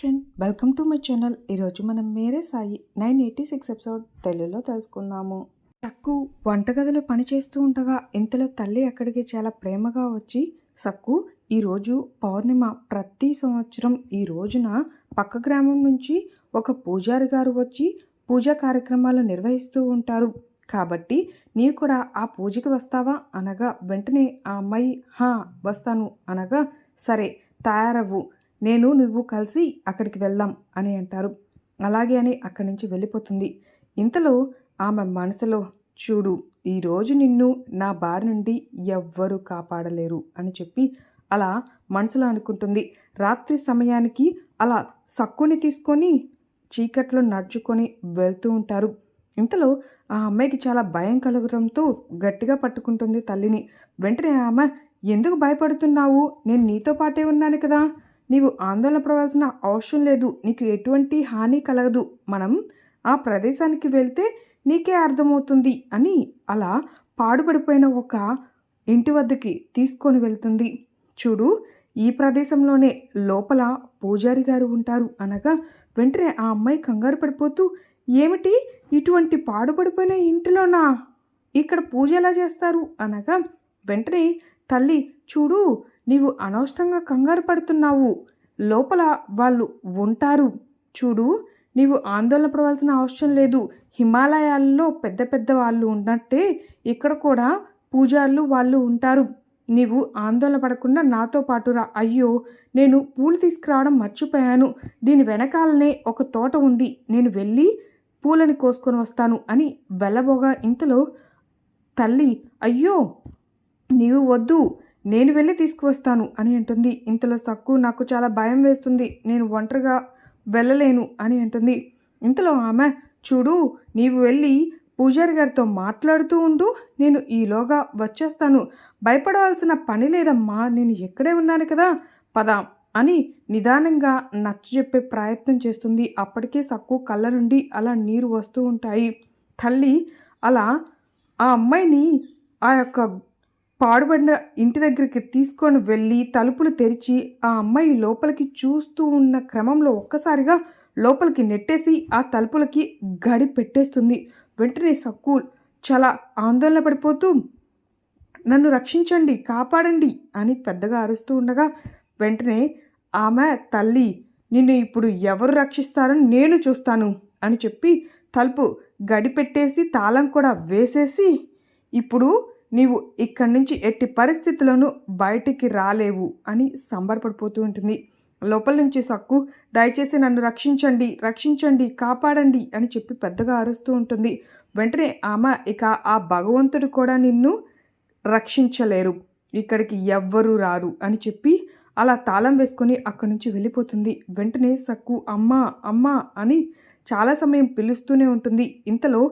Friend welcome to my channel ఈరోజు మనం Mere Sai nine eighty six episode తెలుగులో తెలుసుకుందాము. సక్కు వంటగదిలో పని చేస్తూ ఉండగా ఇంతలో తల్లి అక్కడికి చాలా ప్రేమగా వచ్చి సక్కు ఈరోజు పౌర్ణిమ ప్రతి సంవత్సరం ఈ రోజున పక్క గ్రామం నుంచి ఒక పూజారి గారు వచ్చి పూజా కార్యక్రమాలు నిర్వహిస్తూ ఉంటారు. కాబట్టి నీవు కూడా ఆ పూజకి వస్తావా అనగా వెంటనే ఆ అమ్మాయి హా వస్తాను అనగా సరే తయారవ్వు నేను నువ్వు కలిసి అక్కడికి వెళ్దాం అని అంటారు. అలాగే అని అక్కడి నుంచి వెళ్ళిపోతుంది. ఇంతలో ఆమె మనసులో చూడు ఈరోజు నిన్ను నా బారి నుండి ఎవ్వరూ కాపాడలేరు అని చెప్పి అలా మనసులో అనుకుంటుంది. రాత్రి సమయానికి అలా సక్కుని తీసుకొని చీకట్లో నడుచుకొని వెళ్తూ ఉంటారు. ఇంతలో ఆ అమ్మాయికి చాలా భయం కలగడంతో గట్టిగా పట్టుకుంటుంది తల్లిని. వెంటనే ఆమె ఎందుకు భయపడుతున్నావు? నేను నీతో పాటే ఉన్నాను కదా. నీవు ఆందోళన పడవలసిన అవసరం లేదు. నీకు ఎటువంటి హాని కలగదు. మనం ఆ ప్రదేశానికి వెళ్తే నీకే అర్థమవుతుంది అని అలా పాడుపడిపోయిన ఒక ఇంటి వద్దకి తీసుకొని వెళ్తుంది. చూడు ఈ ప్రదేశంలోనే లోపల పూజారి గారు ఉంటారు అనగా వెంటనే ఆ అమ్మాయి కంగారు పడిపోతూ ఏమిటి? ఇటువంటి పాడుపడిపోయిన ఇంటిలోనా? ఇక్కడ పూజ ఎలా చేస్తారు? అనగా వెంటనే తల్లి చూడు నీవు అనవసరంగా కంగారు పడుతున్నావు. లోపల వాళ్ళు ఉంటారు. చూడు నీవు ఆందోళన పడవలసిన అవసరం లేదు. హిమాలయాల్లో పెద్ద పెద్ద వాళ్ళు ఉన్నట్టే ఇక్కడ కూడా పూజారులు వాళ్ళు ఉంటారు. నీవు ఆందోళన పడకుండా నాతో పాటురా అయ్యో నేను పూలు తీసుకురావడం మర్చిపోయాను. దీని వెనకాలనే ఒక తోట ఉంది. నేను వెళ్ళి పూలని కోసుకొని వస్తాను అని వెళ్ళబోగా ఇంతలో తల్లి అయ్యో నీవు వద్దు. నేను వెళ్ళి తీసుకువస్తాను అని అంటుంది. ఇంతలో సక్కు నాకు చాలా భయం వేస్తుంది. నేను ఒంటరిగా వెళ్ళలేను అని అంటుంది. ఇంతలో ఆమె చూడు నీవు వెళ్ళి పూజారి గారితో మాట్లాడుతూ ఉండు. నేను ఈలోగా వచ్చేస్తాను. భయపడవలసిన పని లేదమ్మా. నేను ఎక్కడే ఉన్నాను కదా. పదా అని నిదానంగా నచ్చ చెప్పే ప్రయత్నం చేస్తుంది. అప్పటికే సక్కు కళ్ళ నుండి అలా నీరు వస్తూ ఉంటాయి. తల్లి అలా ఆ అమ్మాయిని ఆ యొక్క పాడుబడిన ఇంటి దగ్గరికి తీసుకొని వెళ్ళి తలుపులు తెరిచి ఆ అమ్మాయి లోపలికి చూస్తూ ఉన్న క్రమంలో ఒక్కసారిగా లోపలికి నెట్టేసి ఆ తలుపులకి గడి పెట్టేస్తుంది. వెంటనే సక్కుల్ చాలా ఆందోళన పడిపోతూ నన్ను రక్షించండి కాపాడండి అని పెద్దగా అరుస్తూ ఉండగా వెంటనే ఆమె తల్లి నిన్ను ఇప్పుడు ఎవరు రక్షిస్తారని నేను చూస్తాను అని చెప్పి తలుపు గడిపెట్టేసి తాళం కూడా వేసేసి ఇప్పుడు నీవు ఇక్కడి నుంచి ఎట్టి పరిస్థితుల్లోనూ బయటికి రాలేవు అని సంబరపడిపోతూ ఉంటుంది. లోపల నుంచి సక్కు దయచేసి నన్ను రక్షించండి రక్షించండి కాపాడండి అని చెప్పి పెద్దగా అరుస్తూ ఉంటుంది. వెంటనే ఆమె ఇక ఆ భగవంతుడు కూడా నిన్ను రక్షించలేరు ఇక్కడికి ఎవ్వరూ రారు అని చెప్పి అలా తాళం వేసుకొని అక్కడి నుంచి వెళ్ళిపోతుంది. వెంటనే సక్కు అమ్మా అమ్మా అని చాలా సమయం పిలుస్తూనే ఉంటుంది. ఇంతలో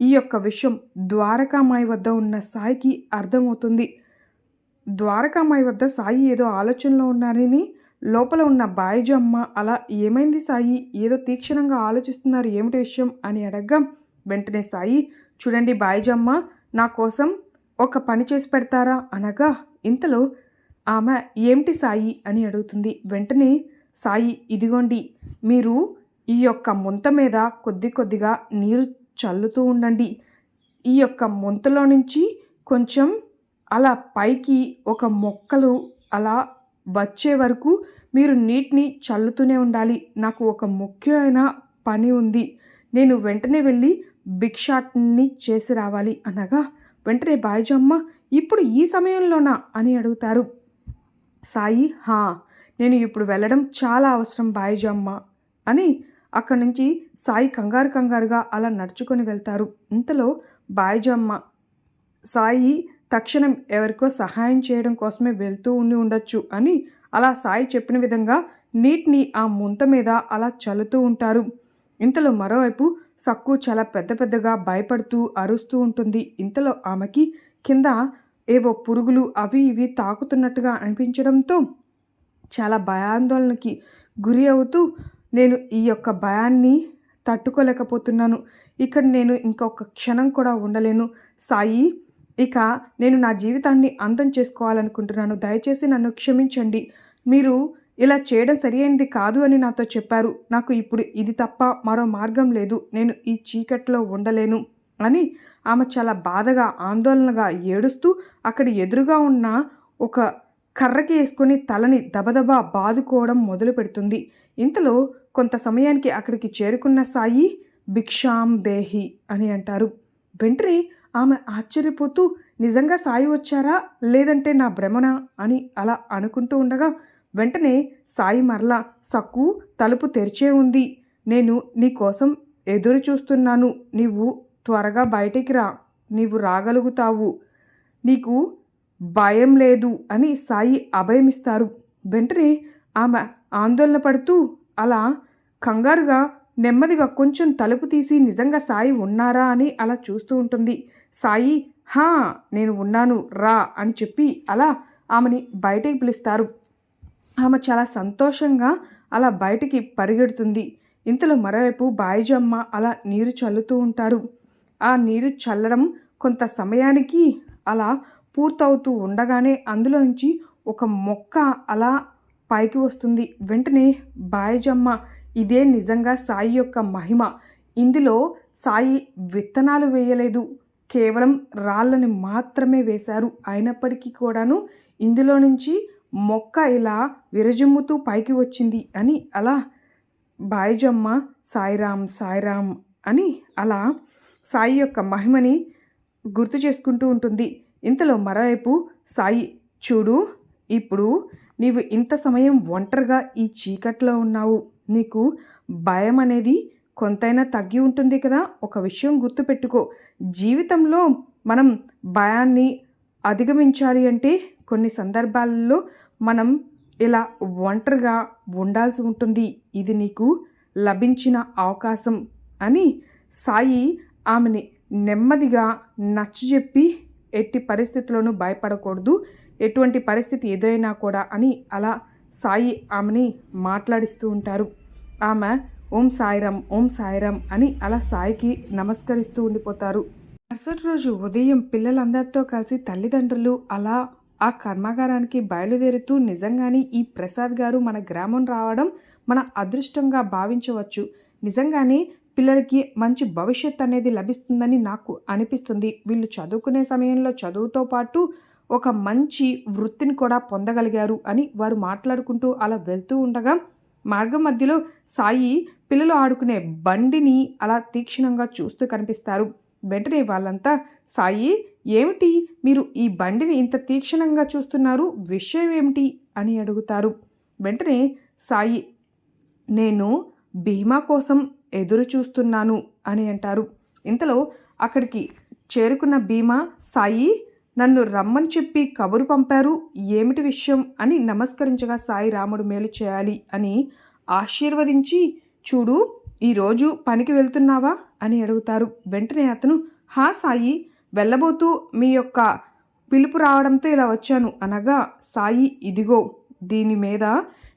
ఈ యొక్క విషయం ద్వారకామాయి వద్ద ఉన్న సాయికి అర్థమవుతుంది. ద్వారకామాయి వద్ద సాయి ఏదో ఆలోచనలో ఉన్నారని లోపల ఉన్న బాయిజు అమ్మ అలా ఏమైంది సాయి? ఏదో తీక్షణంగా ఆలోచిస్తున్నారు ఏమిటి విషయం అని అడగ్గా వెంటనే సాయి చూడండి బాయిజమ్మ నా కోసం ఒక పని చేసి పెడతారా? అనగా ఇంతలో ఆమె ఏమిటి సాయి? అని అడుగుతుంది. వెంటనే సాయి ఇదిగోండి మీరు ఈ యొక్క ముంత మీద కొద్ది కొద్దిగా నీరు చల్లుతూ ఉండండి. ఈ యొక్క ముంతలో నుంచి కొంచెం అలా పైకి ఒక మొక్కలు అలా వచ్చే వరకు మీరు నీటిని చల్లుతూనే ఉండాలి. నాకు ఒక ముఖ్యమైన పని ఉంది. నేను వెంటనే వెళ్ళి బిగ్ షాట్ని చేసి రావాలి అనగా వెంటనే బాయిజమ్మ ఇప్పుడు ఈ సమయంలోనా? అని అడుగుతారు. సాయి హా నేను ఇప్పుడు వెళ్ళడం చాలా అవసరం బాయిజమ్మ అని అక్కడి నుంచి సాయి కంగారు కంగారుగా అలా నడుచుకొని వెళ్తారు. ఇంతలో బాయిజమ్మ సాయి తక్షణం ఎవరికో సహాయం చేయడం కోసమే వెళ్తూ ఉండి ఉండొచ్చు అని అలా సాయి చెప్పిన విధంగా నీటిని ఆ ముంత మీద అలా చల్లుతూ ఉంటారు. ఇంతలో మరోవైపు సక్కు చాలా పెద్ద పెద్దగా భయపడుతూ అరుస్తూ ఉంటుంది. ఇంతలో ఆమెకి కింద ఏవో పురుగులు అవి ఇవి తాకుతున్నట్టుగా అనిపించడంతో చాలా భయాందోళనకి గురి అవుతూ నేను ఈ యొక్క భయాన్ని తట్టుకోలేకపోతున్నాను. ఇక్కడ నేను ఇంకొక క్షణం కూడా ఉండలేను. సాయి ఇక నేను నా జీవితాన్ని అంతం చేసుకోవాలనుకుంటున్నాను. దయచేసి నన్ను క్షమించండి. మీరు ఇలా చేయడం సరియైనది కాదు అని నాతో చెప్పారు. నాకు ఇప్పుడు ఇది తప్ప మరో మార్గం లేదు. నేను ఈ చీకట్లో ఉండలేను అని ఆమె చాలా బాధగా ఆందోళనగా ఏడుస్తూ అక్కడ ఎదురుగా ఉన్న ఒక కర్రకి వేసుకొని తలని దబదబా బాదుకోవడం మొదలు పెడుతుంది. ఇంతలో కొంత సమయానికి అక్కడికి చేరుకున్న సాయి భిక్షాం దేహి అని అంటారు. వెంటనే ఆమె ఆశ్చర్యపోతూ నిజంగా సాయి వచ్చారా? లేదంటే నా భ్రమణ అని అలా అనుకుంటూ ఉండగా వెంటనే సాయి మరలా సక్కు తలుపు తెరిచే ఉంది. నేను నీ కోసం ఎదురు చూస్తున్నాను. నీవు త్వరగా బయటికి రా. నీవు రాగలుగుతావు. నీకు భయం లేదు అని సాయి అభయమిస్తారు. వెంటనే ఆమె ఆందోళన పడుతూ అలా కంగారుగా నెమ్మదిగా కొంచెం తలుపు తీసి నిజంగా సాయి ఉన్నారా అని అలా చూస్తూ ఉంటుంది. సాయి హా నేను ఉన్నాను రా అని చెప్పి అలా ఆమెని బయటికి పిలుస్తారు. ఆమె చాలా సంతోషంగా అలా బయటికి పరిగెడుతుంది. ఇంతలో మరోవైపు బాయిజమ్మ అలా నీరు చల్లుతూ ఉంటారు. ఆ నీరు చల్లడం కొంత సమయానికి అలా పూర్తవుతూ ఉండగానే అందులోంచి ఒక మొక్క అలా పైకి వస్తుంది. వెంటనే బాయజమ్మ ఇదే నిజంగా సాయి యొక్క మహిమ. ఇందులో సాయి విత్తనాలు వేయలేదు. కేవలం రాళ్ళని మాత్రమే వేశారు. అయినప్పటికీ కూడాను ఇందులో నుంచి మొక్క ఇలా విరజిమ్ముతూ పైకి వచ్చింది అని అలా బాయిజమ్మ సాయిరామ్ సాయిరామ్ అని అలా సాయి యొక్క మహిమని గుర్తు చేసుకుంటూ ఉంటుంది. ఇంతలో మరోవైపు సాయి చూడు ఇప్పుడు నీవు ఇంత సమయం ఒంటరిగా ఈ చీకట్లో ఉన్నావు. నీకు భయం అనేది కొంతైనా తగ్గి ఉంటుంది కదా? ఒక విషయం గుర్తుపెట్టుకో. జీవితంలో మనం భయాన్ని అధిగమించాలి అంటే కొన్ని సందర్భాలలో మనం ఇలా ఒంటరిగా ఉండాల్సి ఉంటుంది. ఇది నీకు లభించిన అవకాశం అని సాయి ఆమెని నెమ్మదిగా నచ్చజెప్పి ఎట్టి పరిస్థితుల్లోనూ భయపడకూడదు. ఎటువంటి పరిస్థితి ఎదురైనా కూడా అని అలా సాయి ఆమెని మాట్లాడిస్తూ ఉంటారు. ఆమె ఓం సాయిరం ఓం సాయిరం అని అలా సాయికి నమస్కరిస్తూ ఉండిపోతారు. మరుసటి రోజు ఉదయం పిల్లలందరితో కలిసి తల్లిదండ్రులు అలా ఆ కర్మాగారానికి బయలుదేరుతూ నిజంగానే ఈ ప్రసాద్ గారు మన గ్రామం రావడం మన అదృష్టంగా భావించవచ్చు. నిజంగానే పిల్లలకి మంచి భవిష్యత్ అనేది లభిస్తుందని నాకు అనిపిస్తుంది. వీళ్ళు చదువుకునే సమయంలో చదువుతో పాటు ఒక మంచి వృత్తిని కూడా పొందగలిగారు అని వారు మాట్లాడుకుంటూ అలా వెళ్తూ ఉండగా మార్గం మధ్యలో సాయి పిల్లలు ఆడుకునే బండిని అలా తీక్షణంగా చూస్తూ కనిపిస్తారు. వెంటనే వాళ్ళంతా సాయి ఏమిటి? మీరు ఈ బండిని ఇంత తీక్షణంగా చూస్తున్నారు? విషయం ఏమిటి? అని అడుగుతారు. వెంటనే సాయి నేను బీమా కోసం ఎదురు చూస్తున్నాను అని అంటారు. ఇంతలో అక్కడికి చేరుకున్న భీమా సాయి నన్ను రమ్మని చెప్పి కబురు పంపారు. ఏమిటి విషయం? అని నమస్కరించగా సాయి రాముడు మేలు చేయాలి అని ఆశీర్వదించి చూడు ఈరోజు పనికి వెళ్తున్నావా? అని అడుగుతారు. వెంటనే అతను హా సాయి వెళ్ళబోతూ మీ యొక్క పిలుపు రావడంతో ఇలా వచ్చాను. అనగా సాయి ఇదిగో దీని మీద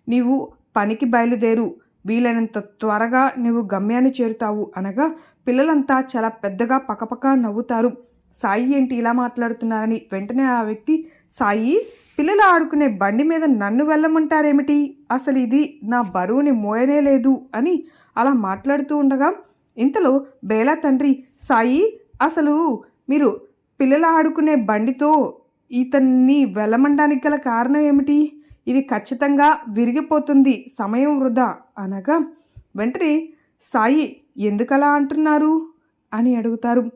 నీవు పనికి బయలుదేరు. వీలైనంత త్వరగా నువ్వు గమ్యాన్ని చేరుతావు అనగా పిల్లలంతా చాలా పెద్దగా పకపక నవ్వుతారు. సాయి ఏంటి ఇలా మాట్లాడుతున్నారని వెంటనే ఆ వ్యక్తి సాయి పిల్లలు ఆడుకునే బండి మీద నన్ను వెళ్ళమంటారేమిటి? అసలు ఇది నా బరువుని మోయనే లేదు అని అలా మాట్లాడుతూ ఉండగా ఇంతలో బేలా తండ్రి సాయి అసలు మీరు పిల్లలు ఆడుకునే బండితో ఇతన్ని వెళ్ళమండానికి గల కారణం ఏమిటి? ఇది ఖచ్చితంగా విరిగిపోతుంది. సమయం వృధా అనగా వెంటనే సాయి ఎందుకలా అంటున్నారు? అని అడుగుతారు.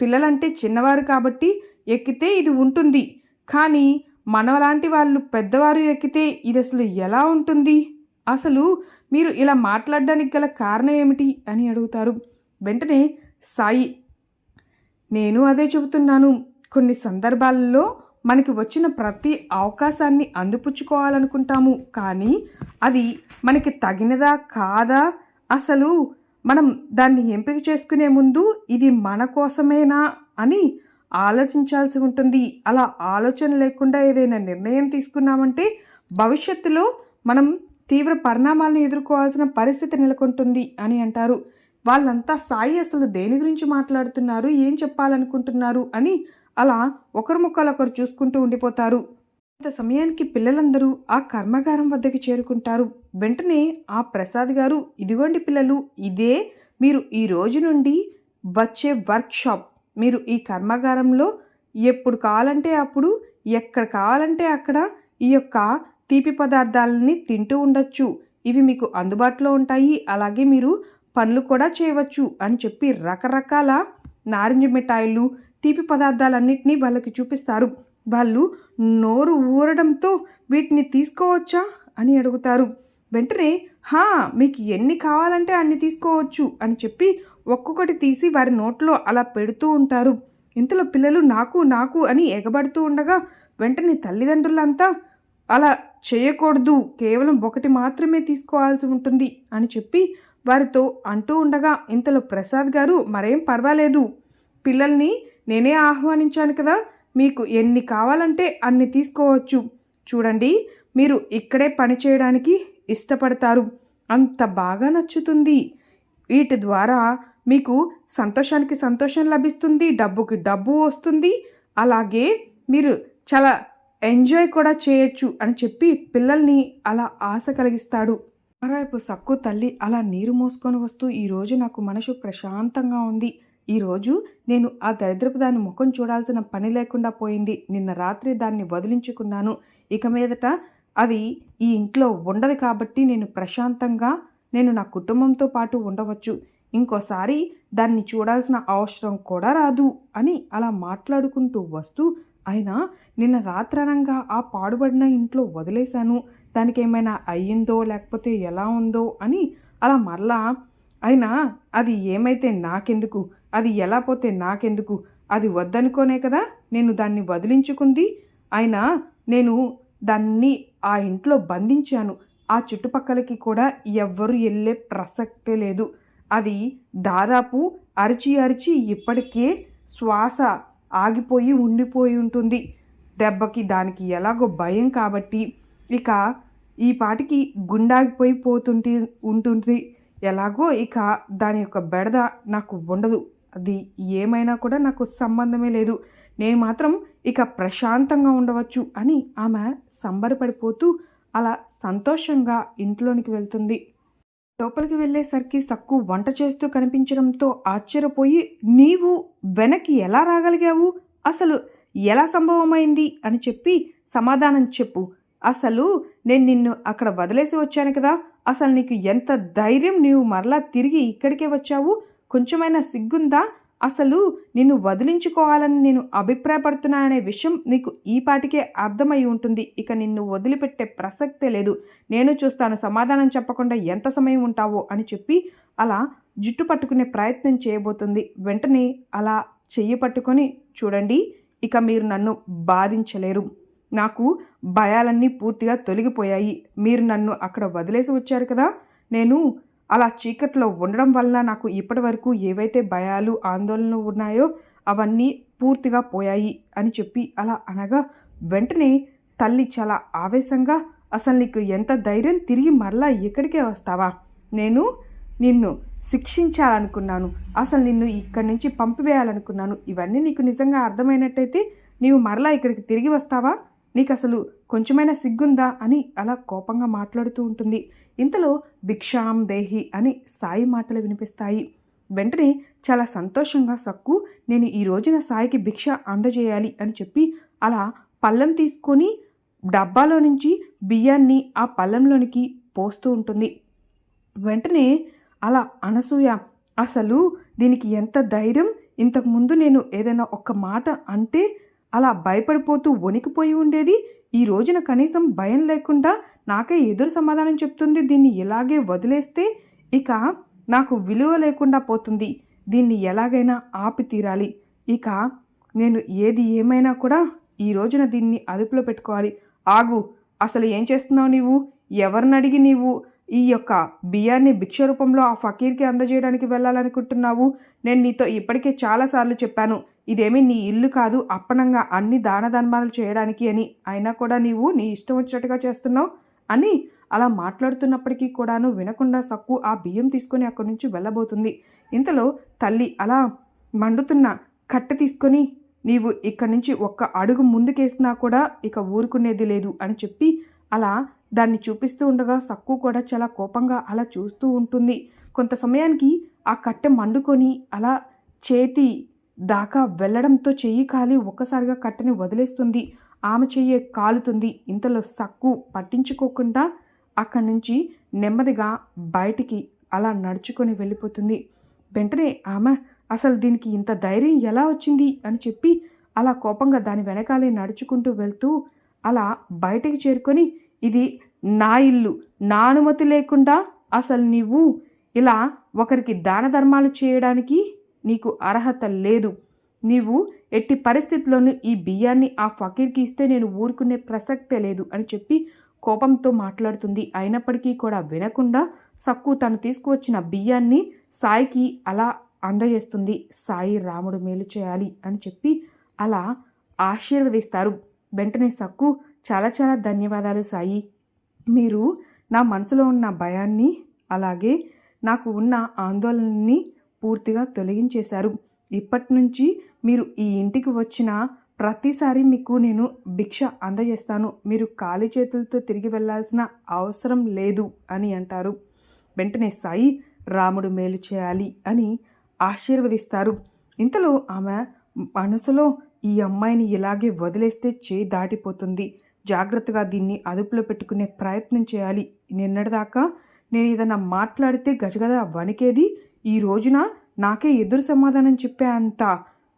పిల్లలంటే చిన్నవారు కాబట్టి ఎక్కితే ఇది ఉంటుంది. కానీ మనలాంటి వాళ్ళు పెద్దవారు ఎక్కితే ఇది అసలు ఎలా ఉంటుంది? అసలు మీరు ఇలా మాట్లాడడానికి గల కారణం ఏమిటి? అని అడుగుతారు. వెంటనే సాయి నేను అదే చెబుతున్నాను. కొన్ని సందర్భాలలో మనకి వచ్చిన ప్రతి అవకాశాన్ని అందిపుచ్చుకోవాలనుకుంటాము. కానీ అది మనకి తగినదా కాదా? అసలు మనం దాన్ని ఎంపిక చేసుకునే ముందు ఇది మన కోసమేనా అని ఆలోచించాల్సి ఉంటుంది. అలా ఆలోచన లేకుండా ఏదైనా నిర్ణయం తీసుకున్నామంటే భవిష్యత్తులో మనం తీవ్ర పరిణామాలను ఎదుర్కోవాల్సిన పరిస్థితి నెలకొంటుంది అని అంటారు. వాళ్ళంతా సాయి అసలు దేని గురించి మాట్లాడుతున్నారు? ఏం చెప్పాలనుకుంటున్నారు? అని అలా ఒకరి ముక్కలు ఒకరు చూసుకుంటూ ఉండిపోతారు. కొంత సమయానికి పిల్లలందరూ ఆ కర్మాగారం వద్దకు చేరుకుంటారు. వెంటనే ఆ ప్రసాద్ గారు ఇదిగోండి పిల్లలు ఇదే మీరు ఈ రోజు నుండి వచ్చే వర్క్షాప్ మీరు ఈ కర్మాగారంలో ఎప్పుడు కావాలంటే అప్పుడు ఎక్కడ కావాలంటే అక్కడ ఈ యొక్క తీపి పదార్థాలని తింటూ ఉండొచ్చు. ఇవి మీకు అందుబాటులో ఉంటాయి. అలాగే మీరు పనులు కూడా చేయవచ్చు అని చెప్పి రకరకాల నారింజ మిఠాయిలు తీపి పదార్థాలన్నింటినీ వాళ్ళకి చూపిస్తారు. వాళ్ళు నోరు ఊరడంతో వీటిని తీసుకోవచ్చా అని అడుగుతారు. వెంటనే హా మీకు ఎన్ని కావాలంటే అన్ని తీసుకోవచ్చు అని చెప్పి ఒక్కొక్కటి తీసి వారి నోట్లో అలా పెడుతూ ఉంటారు. ఇంతలో పిల్లలు నాకు నాకు అని ఎగబడుతూ ఉండగా వెంటనే తల్లిదండ్రులంతా అలా చేయకూడదు కేవలం ఒకటి మాత్రమే తీసుకోవాల్సి ఉంటుంది అని చెప్పి వారితో అంటూ ఉండగా ఇంతలో ప్రసాద్ గారు మరేం పర్వాలేదు పిల్లల్ని నేనే ఆహ్వానించాను కదా మీకు ఎన్ని కావాలంటే అన్ని తీసుకోవచ్చు. చూడండి మీరు ఇక్కడే పని చేయడానికి ఇష్టపడతారు. అంత బాగా నచ్చుతుంది. వీటి ద్వారా మీకు సంతోషానికి సంతోషం లభిస్తుంది డబ్బుకి డబ్బు వస్తుంది. అలాగే మీరు చాలా ఎంజాయ్ కూడా చేయొచ్చు అని చెప్పి పిల్లల్ని అలా ఆశ కలిగిస్తాడు. మరోవైపు సక్కు తల్లి అలా నీరు మోసుకొని వస్తూ ఈరోజు నాకు మనసు ప్రశాంతంగా ఉంది. ఈరోజు నేను ఆ దరిద్రపు దాని ముఖం చూడాల్సిన పని లేకుండా పోయింది. నిన్న రాత్రి దాన్ని వదిలించుకున్నాను. ఇక మీదట అది ఈ ఇంట్లో ఉండదు కాబట్టి నేను ప్రశాంతంగా నేను నా కుటుంబంతో పాటు ఉండవచ్చు. ఇంకోసారి దాన్ని చూడాల్సిన అవసరం కూడా రాదు అని అలా మాట్లాడుకుంటూ వస్తూ అయినా నిన్న రాత్రనంగా ఆ పాడుబడిన ఇంట్లో వదిలేశాను. దానికి ఏమైనా అయ్యిందో లేకపోతే ఎలా ఉందో అని అలా మరలా అయినా అది ఏమైతే నాకెందుకు? అది ఎలా పోతే నాకెందుకు? అది వద్దనుకోనే కదా? నేను దాన్ని వదిలించుకుంది. అయినా నేను దాన్ని ఆ ఇంట్లో బంధించాను. ఆ చుట్టుపక్కలకి కూడా ఎవ్వరు వెళ్ళే ప్రసక్తే లేదు. అది దాదాపు అరిచి అరిచి ఇప్పటికే శ్వాస ఆగిపోయి ఉండిపోయి ఉంటుంది. దెబ్బకి దానికి ఎలాగో భయం కాబట్టి ఇక ఈ పాటికి గుండాగిపోయి పోతుంటే ఉంటుంది. ఎలాగో ఇక దాని యొక్క బెడద నాకు ఉండదు. అది ఏమైనా కూడా నాకు సంబంధమే లేదు. నేను మాత్రం ఇక ప్రశాంతంగా ఉండవచ్చు అని ఆమె సంబరపడిపోతూ అలా సంతోషంగా ఇంట్లోనికి వెళ్తుంది. లోపలికి వెళ్ళేసరికి సక్కు వంట చేస్తూ కనిపించడంతో ఆశ్చర్యపోయి నీవు వెనక్కి ఎలా రాగలిగావు? అసలు ఎలా సంభవమైంది? అని చెప్పి సమాధానం చెప్పు. అసలు నేను నిన్ను అక్కడ వదిలేసి వచ్చాను కదా. అసలు నీకు ఎంత ధైర్యం? నీవు మరలా తిరిగి ఇక్కడికే వచ్చావు. కొంచెమైనా సిగ్గుందా? అసలు నిన్ను వదిలించుకోవాలని నేను అభిప్రాయపడుతున్నాననే విషయం నీకు ఈ పాటికే అర్థమై ఉంటుంది. ఇక నిన్ను వదిలిపెట్టే ప్రసక్తే లేదు. నేను చూస్తాను సమాధానం చెప్పకుండా ఎంత సమయం ఉంటావో అని చెప్పి అలా జుట్టు పట్టుకునే ప్రయత్నం చేయబోతుంది. వెంటనే అలా చెయ్యి పట్టుకొని చూడండి ఇక మీరు నన్ను బాధించలేరు. నాకు భయాలన్నీ పూర్తిగా తొలగిపోయాయి. మీరు నన్ను అక్కడ వదిలేసి వచ్చారు కదా? నేను అలా చీకట్లో ఉండడం వల్ల నాకు ఇప్పటి వరకు ఏవైతే భయాలు ఆందోళనలు ఉన్నాయో అవన్నీ పూర్తిగా పోయాయి అని చెప్పి అలా అనగా వెంటనే తల్లి చాలా ఆవేశంగా అసలు నీకు ఎంత ధైర్యం? తిరిగి మరలా ఇక్కడికే వస్తావా? నేను నిన్ను శిక్షించాలనుకున్నాను. అసలు నిన్ను ఇక్కడి నుంచి పంపివేయాలనుకున్నాను. ఇవన్నీ నీకు నిజంగా అర్థమైనట్టయితే నీవు మరలా ఇక్కడికి తిరిగి వస్తావా? నీకు అసలు కొంచెమైనా సిగ్గుందా అని అలా కోపంగా మాట్లాడుతూ ఉంటుంది. ఇంతలో భిక్షాం దేహి అని సాయి మాటలు వినిపిస్తాయి. వెంటనే చాలా సంతోషంగా సక్కు నేను ఈ రోజున సాయికి భిక్ష అందజేయాలి అని చెప్పి అలా పళ్ళెం తీసుకొని డబ్బాలో నుంచి బియ్యాన్ని ఆ పళ్ళెంలోనికి పోస్తూ ఉంటుంది. వెంటనే అలా అనసూయ అసలు దీనికి ఎంత ధైర్యం? ఇంతకుముందు నేను ఏదైనా ఒక్క మాట అంటే అలా భయపడిపోతూ వణికిపోయి ఉండేది. ఈ రోజున కనీసం భయం లేకుండా నాకే ఎదురు సమాధానం చెప్తుంది. దీన్ని ఇలాగే వదిలేస్తే ఇక నాకు విలువ లేకుండా పోతుంది. దీన్ని ఎలాగైనా ఆపి తీరాలి. ఇక నేను ఏది ఏమైనా కూడా ఈ రోజున దీన్ని అదుపులో పెట్టుకోవాలి. ఆగు అసలు ఏం చేస్తున్నావు నీవు? ఎవరిని అడిగి నీవు? ఈ యొక్క బియ్యాన్ని భిక్ష రూపంలో ఆ ఫకీర్కి అందజేయడానికి వెళ్ళాలనుకుంటున్నావు? నేను నీతో ఇప్పటికే చాలాసార్లు చెప్పాను. ఇదేమీ నీ ఇల్లు కాదు అప్పనంగా అన్ని దాన ధర్మాలు చేయడానికి అని. అయినా కూడా నీవు నీ ఇష్టం వచ్చినట్టుగా చేస్తున్నావు అని అలా మాట్లాడుతున్నప్పటికీ కూడాను వినకుండా సక్కు ఆ బియ్యం తీసుకొని అక్కడి నుంచి వెళ్ళబోతుంది. ఇంతలో తల్లి అలా మండుతున్న కట్టె తీసుకొని నీవు ఇక్కడి నుంచి ఒక్క అడుగు ముందుకేసినా కూడా ఇక ఊరుకునేది లేదు అని చెప్పి అలా దాన్ని చూపిస్తూ ఉండగా సక్కు కూడా చాలా కోపంగా అలా చూస్తూ ఉంటుంది. కొంత సమయానికి ఆ కట్టె మండుకొని అలా చేతి దాకా వెళ్ళడంతో చెయ్యి కాలి ఒక్కసారిగా కట్టెని వదిలేస్తుంది. ఆమె చెయ్యి కాలుతుంది. ఇంతలో సక్కు పట్టించుకోకుండా అక్కడి నుంచి నెమ్మదిగా బయటికి అలా నడుచుకొని వెళ్ళిపోతుంది. వెంటనే ఆమె అసలు దీనికి ఇంత ధైర్యం ఎలా వచ్చింది? అని చెప్పి అలా కోపంగా దాని వెనకాలే నడుచుకుంటూ వెళ్తూ అలా బయటికి చేరుకొని ఇది నా ఇల్లు నా అనుమతి లేకుండా అసలు నీవు ఇలా ఒకరికి దాన ధర్మాలు చేయడానికి నీకు అర్హత లేదు. నీవు ఎట్టి పరిస్థితుల్లోనూ ఈ బియ్యాన్ని ఆ ఫకీర్కి ఇస్తే నేను ఊరుకునే ప్రసక్తే లేదు అని చెప్పి కోపంతో మాట్లాడుతుంది. అయినప్పటికీ కూడా వినకుండా సక్కు తను తీసుకువచ్చిన బియ్యాన్ని సాయికి అలా అందజేస్తుంది. సాయి రాముడు మేలు చేయాలి అని చెప్పి అలా ఆశీర్వదిస్తారు. వెంటనే సక్కు చాలా చాలా ధన్యవాదాలు సాయి. మీరు నా మనసులో ఉన్న భయాన్ని అలాగే నాకు ఉన్న ఆందోళనని పూర్తిగా తొలగించేశారు. ఇప్పటి నుంచి మీరు ఈ ఇంటికి వచ్చిన ప్రతిసారి మీకు నేను భిక్ష అందజేస్తాను. మీరు ఖాళీ చేతులతో తిరిగి వెళ్ళాల్సిన అవసరం లేదు అని అంటారు. వెంటనే సాయి రాముడు మేలు చేయాలి అని ఆశీర్వదిస్తారు. ఇంతలో ఆమె మనసులో ఈ అమ్మాయిని ఇలాగే వదిలేస్తే చేయి దాటిపోతుంది. జాగ్రత్తగా దీన్ని అదుపులో పెట్టుకునే ప్రయత్నం చేయాలి. నిన్నటిదాకా నేను ఏదైనా మాట్లాడితే గజగజ వణికేది ఈ రోజున నాకే ఎదురు సమాధానం చెప్పే అంత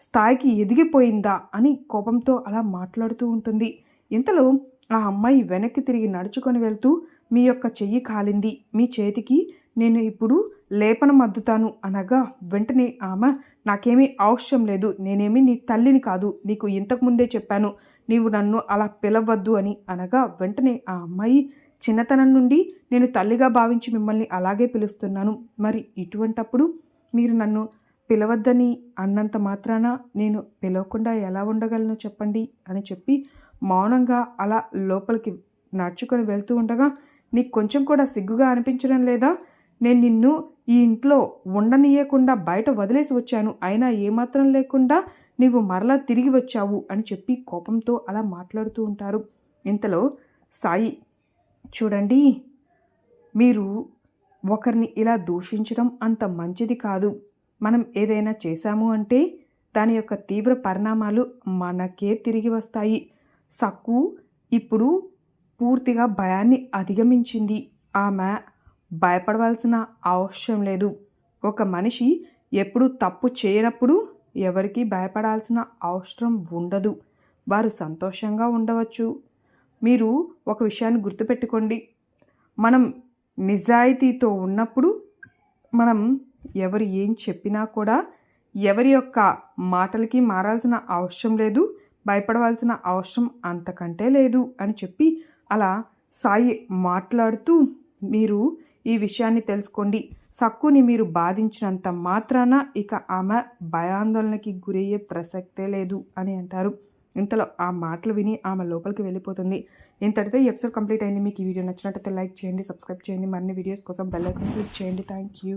స్థాయికి ఎదిగిపోయిందా అని కోపంతో అలా మాట్లాడుతూ ఉంటుంది. ఇంతలో ఆ అమ్మాయి వెనక్కి తిరిగి నడుచుకొని వెళ్తూ మీ యొక్క చెయ్యి కాలింది. మీ చేతికి నేను ఇప్పుడు లేపనం అద్దుతాను అనగా వెంటనే ఆమె నాకేమీ అవసరం లేదు. నేనేమి నీ తల్లిని కాదు. నీకు ఇంతకుముందే చెప్పాను. నీవు నన్ను అలా పిలవద్దు అని అనగా వెంటనే ఆ అమ్మాయి చిన్నతనం నుండి నేను తల్లిగా భావించి మిమ్మల్ని అలాగే పిలుస్తున్నాను. మరి ఇటువంటప్పుడు మీరు నన్ను పిలవద్దని అన్నంత మాత్రాన నేను పిలవకుండా ఎలా ఉండగలను చెప్పండి? అని చెప్పి మౌనంగా అలా లోపలికి నడుచుకొని వెళ్తూ ఉండగా నీకు కొంచెం కూడా సిగ్గుగా అనిపించడం లేదా? నేను నిన్ను ఈ ఇంట్లో ఉండనీయకుండా బయట వదిలేసి వచ్చాను. అయినా ఏమాత్రం లేకుండా నీవు మరలా తిరిగి వచ్చావు అని చెప్పి కోపంతో అలా మాట్లాడుతూ ఉంటారు. ఇంతలో సాయి చూడండి మీరు ఒకరిని ఇలా దూషించడం అంత మంచిది కాదు. మనం ఏదైనా చేశాము అంటే దాని యొక్క తీవ్ర పరిణామాలు మనకే తిరిగి వస్తాయి. సక్కు ఇప్పుడు పూర్తిగా భయాన్ని అధిగమించింది. ఆమె భయపడవలసిన అవసరం లేదు. ఒక మనిషి ఎప్పుడు తప్పు చేయనప్పుడు ఎవరికి భయపడాల్సిన అవసరం ఉండదు. వారు సంతోషంగా ఉండవచ్చు. మీరు ఒక విషయాన్ని గుర్తుపెట్టుకోండి. మనం నిజాయితీతో ఉన్నప్పుడు మనం ఎవరు ఏం చెప్పినా కూడా ఎవరి యొక్క మాటలకి మారాల్సిన అవసరం లేదు భయపడవలసిన అవసరం అంతకంటే లేదు అని చెప్పి అలా సాయి మాట్లాడుతూ మీరు ఈ విషయాన్ని తెలుసుకోండి. సక్కుని మీరు బాధించినంత మాత్రాన ఇక ఆమె భయాందోళనకి గురయ్యే ప్రసక్తే లేదు అని అంటారు. ఇంతలో ఆ మాటలు విని ఆమె లోపలికి వెళ్ళిపోతుంది. ఇంతటితో ఎపిసోడ్ కంప్లీట్ అయింది. మీకు ఈ వీడియో నచ్చినట్టయితే లైక్ చేయండి సబ్స్క్రైబ్ చేయండి. మరిన్ని వీడియోస్ కోసం బెల్ ఐకాన్ క్లిక్ చేయండి. Thank you.